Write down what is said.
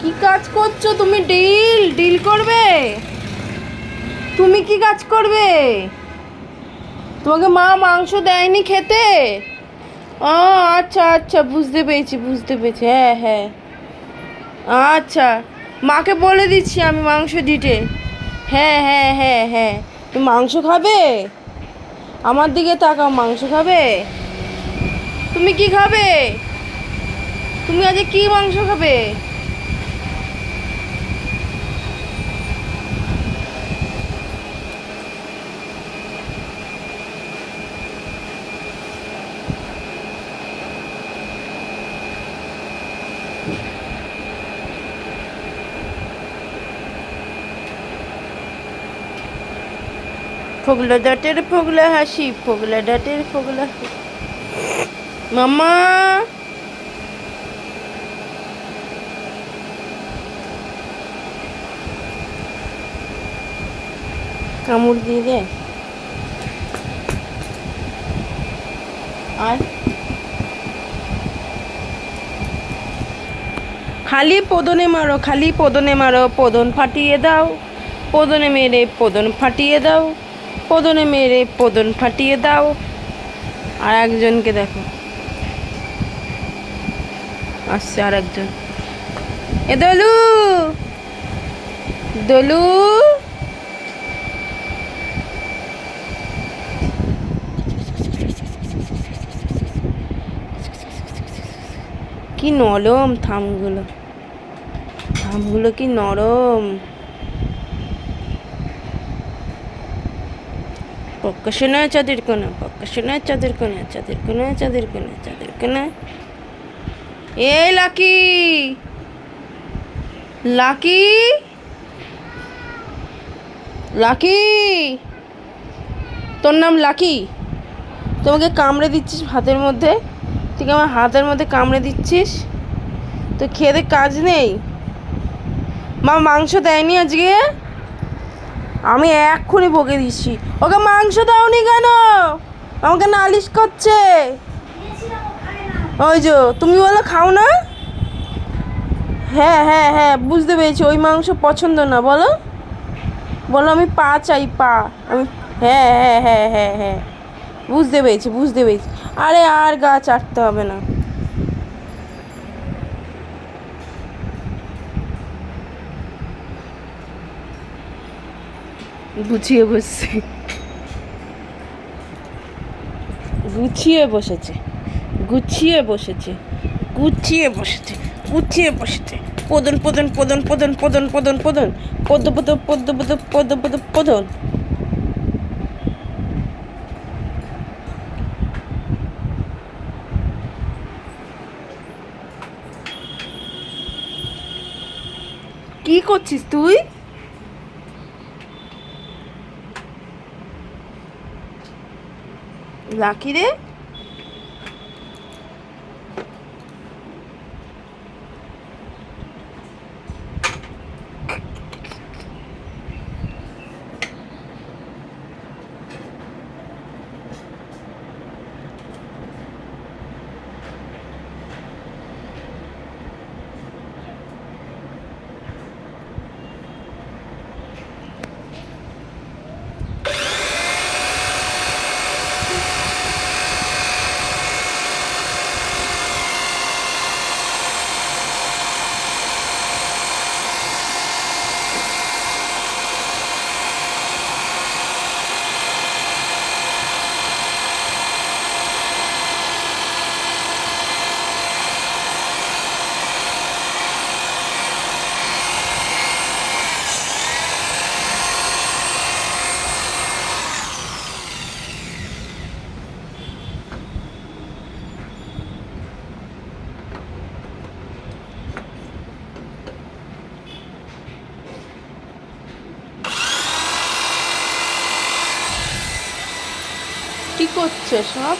কি কাজ করছ তুমি? ডিল ডিল করবে? তুমি কি কাজ করবে? তোমাকে মা মাংস দেয়নি খেতে? ও আচ্ছা আচ্ছা বুঝতে পেরেছি বুঝতে পেরেছি হ্যাঁ হ্যাঁ। আচ্ছা মাকে বলে দিচ্ছি আমি মাংস দিতে। হ্যাঁ হ্যাঁ হ্যাঁ হ্যাঁ। তুমি মাংস খাবে? আমার দিকে তাকাও, মাংস খাবে? তুমি কি খাবে? তুমি আজকে কি মাংস খাবে? ফোগলা ডাটের ফোগলা হাসি ফোগলা ডাটের ফোগলা হাসি। মামা কামড় দিয়ে দে। আর? খালি পদনে মারো, খালি পদনে মারো, পদন ফাটিয়ে দাও। পদনে মেরে পদন ফাটিয়ে দাও। পদনে মেরে পদন ফাটিয়ে দাও। আর একজনকে দেখো। আসছে আর একজন এ দলু! দলু! কি নরম থামগুলো। থামগুলো কি নরম। পক্কাশোনা চাঁদের কোনা পক্কাশোনা চাঁদের কোনা চাঁদের কোনা চাঁদের কোনা চাঁদের কোনা এই লাকি! লাকি! লাকি! তোর নাম লাকি? তোমাকে কামড়ে দিচ্ছিস হাতের মধ্যে? তুই আমার হাতের মধ্যে কামড়ে দিচ্ছিস? তো খেতে কাজ নেই। মা মাংস দেয়নি আজকে? আমি এক্ষুনি বকে দিচ্ছি। ওকে মাংস দাওনি কেন? আমাকে নালিশ করছে। ওই যে, তুমি বলো খাও না? হ্যাঁ হ্যাঁ হ্যাঁ বুঝতে পেরেছি। ওই মাংস পছন্দ না, বলো। বলো আমি পা চাই, পা। আমি হ্যাঁ হ্যাঁ হ্যাঁ হ্যাঁ হ্যাঁ। বুঝতে পেরেছি বুঝতে পেরেছি আরে আর গা চাটতে হবে না গুছিয়ে বসছে গুছিয়ে বসেছে গুছিয়ে বসেছে গুছিয়ে বসেছে গুছিয়ে বসেছে পদন পদন পদন পদন পদন পদন পদন পদ পদ পদ পদ পদ পদ পদন কি করছিস তুই? লাকি রে। কি করছে সব?